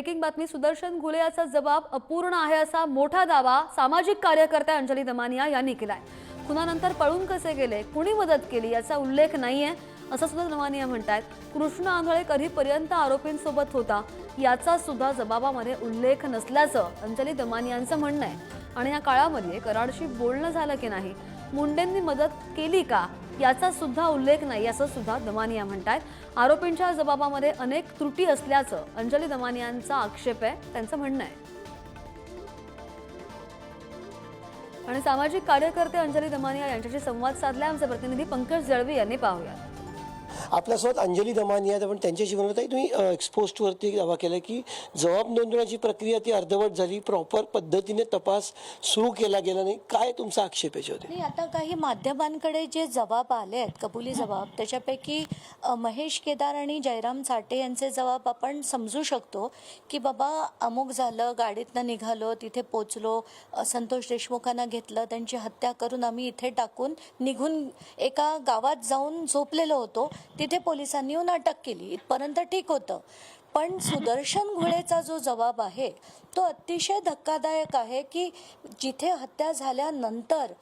Breaking बातमी सुदर्शन घुले याचा जबाब अपूर्ण आहे असा मोठा दावा सामाजिक कार्यकर्त्या अंजली दमानिया यांनी केलाय. खुनानंतर पळून कसे गेले कुणी मदत केली याचा उल्लेख नाहीये असं सुद्धा दमानिया म्हणतायत. कृष्ण आंधळे कधीपर्यंत आरोपींसोबत होता याचा सुद्धा जबाबामध्ये उल्लेख नसल्याचं अंजली दमानियांचं म्हणणं आहे. आणि या काळामध्ये कराडशी बोलणं झालं की नाही मुंडेंनी मदत केली का याचा सुद्धा उल्लेख नाही असं सुद्धा दमानिया म्हणतायत. आरोपींच्या जबाबामध्ये अनेक त्रुटी असल्याचं अंजली दमानियांचा आक्षेप आहे त्यांचं म्हणणं आहे. आणि सामाजिक कार्यकर्ते अंजली दमानिया यांच्याशी संवाद साधला आमचे प्रतिनिधी पंकज जळवी यांनी पाहूया आपल्यासोबत अंजली दमानी आहेत. आपण त्यांच्याशी म्हणत आहे. तुम्ही एक्सपोस्टवरती दावा केला की जबाब नोंदवण्याची प्रक्रिया ती अर्धवट झाली. प्रॉपर पद्धतीने तपास सुरू केला गेला नाही. काय तुमचा आक्षेप याच्यावर नाही आता काही माध्यमांकडे जे जबाब आले आहेत कबुली जबाब त्याच्यापैकी महेश केदार आणि जयराम साठे यांचे जबाब आपण समजू शकतो की बाबा अमुक झालं गाडीतनं निघालो तिथे पोचलो संतोष देशमुखांना घेतलं त्यांची हत्या करून आम्ही इथे टाकून निघून एका गावात जाऊन झोपलेलो होतो. तिथे पोलिसांनी येऊन अटक केली. इथपर्यंत ठीक होतं. पण सुदर्शन घोळेचा जो जबाब आहे तो अतिशय धक्कादायक आहे की जिथे हत्या झाल्यानंतर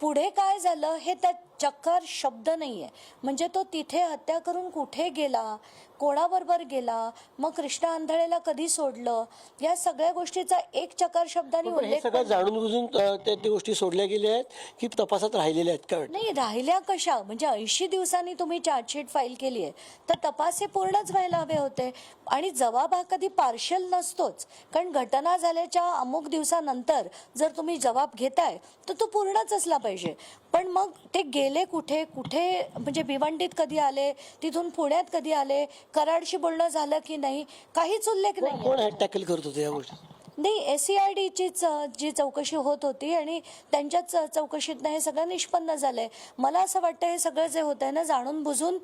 पुढे काय झालं हे त्या चक्कार शब्द नाहीये. म्हणजे तो तिथे हत्या करून कुठे गेला कोणाबरोबर गेला मग कृष्ण आंधळेला कधी सोडलं? या सगळ्या गोष्टीचा एक चकार शब्दाने उल्लेख सगळं जाणून बुजून त्या गोष्टी सोडल्या गेल्या आहेत की तपासात राहिलेल्या आहेत काय नाही राहिल्या कशा? म्हणजे ऐंशी दिवसांनी तुम्ही चार्जशीट फाईल केली आहे. तर तपास हे पूर्णच व्हायला हवे होते. आणि जबाब हा कधी पार्शल नसतोच. कारण घटना झाल्याच्या अमुक दिवसानंतर जर तुम्ही जबाब घेताय तर तो पूर्णच असला पाहिजे. पण मग ते गेले कुठे? कुठे म्हणजे भिवंडीत कधी आले? तिथून पुण्यात कधी आले? कराडशी बोलणं झालं की नाही? काहीच उल्लेख नाही कोण टॅकल करत होते या गोष्टी? नाही एस सी आय डीचीच जी चौकशी होत होती आणि त्यांच्याच चौकशीतनं हे सगळं निष्पन्न झालंय. मला असं वाटतं हे सगळं जे होत आहे ना जाणून बुजून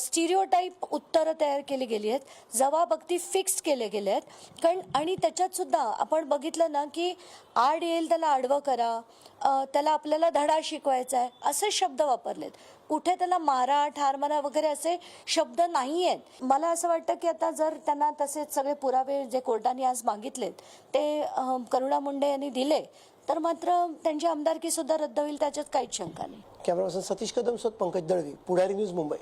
स्टिरिओटाईप उत्तरं तयार केली गेली आहेत जवाब अगदी फिक्स केले गेले आहेत. कारण आणि त्याच्यात सुद्धा आपण बघितलं ना की आड येईल त्याला आडवं करा त्याला आपल्याला धडा शिकवायचा आहे असे शब्द वापरलेत. कुठे त्याला मारा ठार मारा वगैरे असे शब्द नाही आहेत मला असं वाटतं की आता जर त्यांना तसे सगळे पुरावे जे कोर्टाने आज मागितलेत ते करुणा मुंडे यांनी दिले तर मात्र त्यांची आमदारकी सुद्धा रद्द होईल त्याच्यात काहीच शंका नाही. कॅमेरा सतीश कदम सोबत पंकज दळवी पुढारी न्यूज मुंबई.